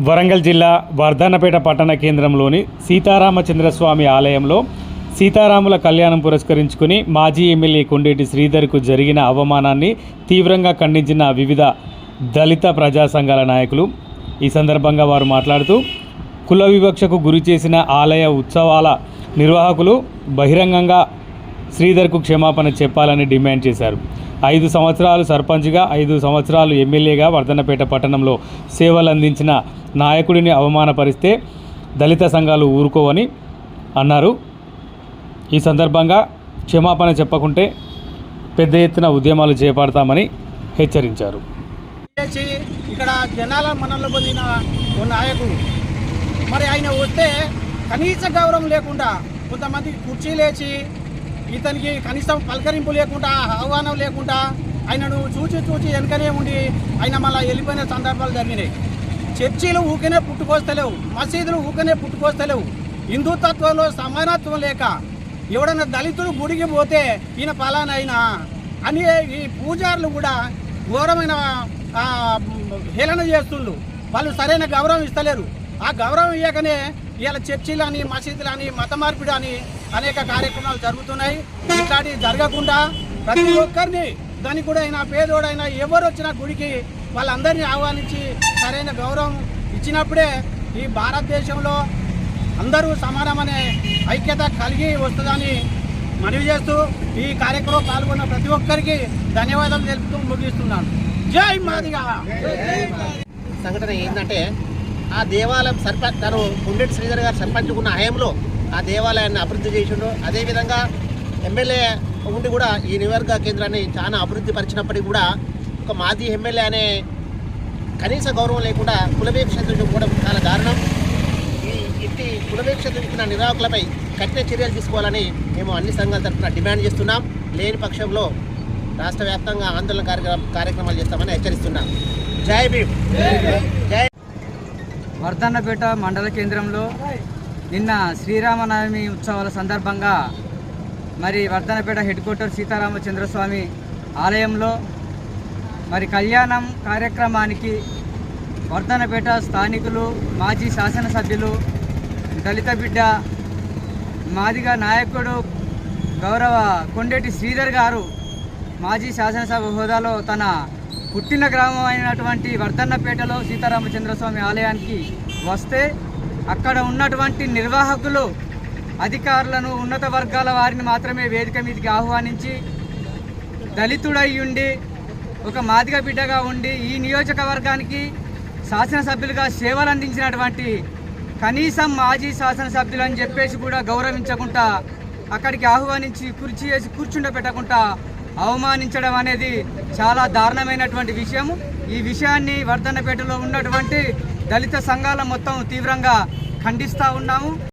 వరంగల్ జిల్లా వర్ధన్నపేట పట్టణ కేంద్రంలోని సీతారామచంద్రస్వామి ఆలయంలో సీతారాముల కళ్యాణం పురస్కరించుకుని మాజీ ఎమ్మెల్యే కొండేటి శ్రీధర్కు జరిగిన అవమానాన్ని తీవ్రంగా ఖండించిన వివిధ దళిత ప్రజా సంఘాల నాయకులు. ఈ సందర్భంగా వారు మాట్లాడుతూ కుల వివక్షకు గురి చేసిన ఆలయ ఉత్సవాల నిర్వాహకులు బహిరంగంగా శ్రీధర్కు క్షమాపణ చెప్పాలని డిమాండ్ చేశారు. ఐదు సంవత్సరాలు సర్పంచ్గా ఐదు సంవత్సరాలు ఎమ్మెల్యేగా వర్ధన్నపేట పట్టణంలో సేవలు అందించిన నాయకుడిని అవమానపరిస్తే దళిత సంఘాలు ఊరుకోవని అన్నారు. ఈ సందర్భంగా క్షమాపణ చెప్పకుంటే పెద్ద ఎత్తున ఉద్యమాలు చేపడతామని హెచ్చరించారు. ఇక్కడ జనాల మనలో పొందిన ఓ నాయకుడు. మరి ఆయన వస్తే కనీస గౌరవం లేకుండా కొంతమంది కుర్చీలేసి ఇతనికి కనీసం పలకరింపు లేకుండా ఆహ్వానం లేకుండా ఆయనను చూచి చూచి వెనకనే ఉండి ఆయన మళ్ళీ వెళ్ళిపోయిన సందర్భాలు జరిగినాయి. చర్చీలు ఊకనే పుట్టుకొస్తలేవు మసీదులు ఊకనే పుట్టుకొస్తలేవు. హిందుతత్వంలో సమానత్వం లేక ఎవడన్నా దళితుడు గుడికి పోతే ఈయన పలానైనా అని ఈ పూజారులు కూడా ఘోరమైన హేళన చేస్తుండ్రు. వాళ్ళు సరైన గౌరవం ఇస్తలేరు. ఆ గౌరవం ఇవ్వకనే ఇలా చర్చిలు అని మసీదులు అని మత మార్పిడి అని అనేక కార్యక్రమాలు జరుగుతున్నాయి. ఇట్లాంటివి జరగకుండా ప్రతి ఒక్కరిని దానికి కూడా అయినా పేదోడైనా ఎవరు వచ్చినా గుడికి వాళ్ళందరినీ ఆహ్వానించి సరైన గౌరవం ఇచ్చినప్పుడే ఈ భారతదేశంలో అందరూ సమానమనే ఐక్యత కలిగి వస్తుందని మనవి చేస్తూ ఈ కార్యక్రమం పాల్గొన్న ప్రతి ఒక్కరికి ధన్యవాదాలు తెలుపుతూ ముగిస్తున్నాను. జై మాదిగా! సంఘటన ఏంటంటే ఆ దేవాలయం సర్పంచ్ తను గుండెటి శ్రీధర్ గారు సర్పంచ్ ఉన్న హయాంలో ఆ దేవాలయాన్ని అభివృద్ధి చేసిండు. అదేవిధంగా ఎమ్మెల్యే ఉండి కూడా ఈ నివర్గ కేంద్రాన్ని చాలా అభివృద్ధి పరిచినప్పటికీ కూడా ఒక మాజీ ఎమ్మెల్యే అనే కనీస గౌరవం లేకుండా కులవేక్ష చూపడం చాలా దారుణం. ఈ ఇంటి కులవేక్ష చూపిన నిర్వాహకులపై కఠిన చర్యలు తీసుకోవాలని మేము అన్ని సంఘాల తరఫున డిమాండ్ చేస్తున్నాం. లేని పక్షంలో రాష్ట్ర వ్యాప్తంగా ఆందోళన కార్యక్రమ కార్యక్రమాలు చేస్తామని హెచ్చరిస్తున్నాం. జై భీమ్. జై. వర్ధన్నపేట మండల కేంద్రంలో నిన్న శ్రీరామనవమి ఉత్సవాల సందర్భంగా మరి వర్ధనపేట హెడ్ క్వార్టర్ సీతారామచంద్రస్వామి ఆలయంలో మరి కళ్యాణం కార్యక్రమానికి వర్ధనపేట స్థానికులు మాజీ శాసనసభ్యులు దళిత బిడ్డ మాదిగా నాయకుడు గౌరవ కొండేటి శ్రీధర్ గారు మాజీ శాసనసభ హోదాలో తన పుట్టిన గ్రామం అయినటువంటి వర్ధన్నపేటలో సీతారామచంద్రస్వామి ఆలయానికి వస్తే అక్కడ ఉన్నటువంటి నిర్వాహకులు అధికారులను ఉన్నత వర్గాల వారిని మాత్రమే వేదిక మీదకి ఆహ్వానించి దళితుడై ఉండి ఒక మాదిగ బిడ్డగా ఉండి ఈ నియోజకవర్గానికి శాసనసభ్యులుగా సేవలు అందించినటువంటి కనీసం మాజీ శాసనసభ్యులు అని చెప్పేసి కూడా గౌరవించకుండా అక్కడికి ఆహ్వానించి కుర్చీ వేసి కూర్చుండబెట్టకుండా అవమానించడం అనేది చాలా దారుణమైనటువంటి విషయం ఈ విషయాన్ని వర్ధన్నపేటలో ఉన్నటువంటి దళిత సంఘాల మొత్తం తీవ్రంగా ఖండిస్తూ ఉన్నాము.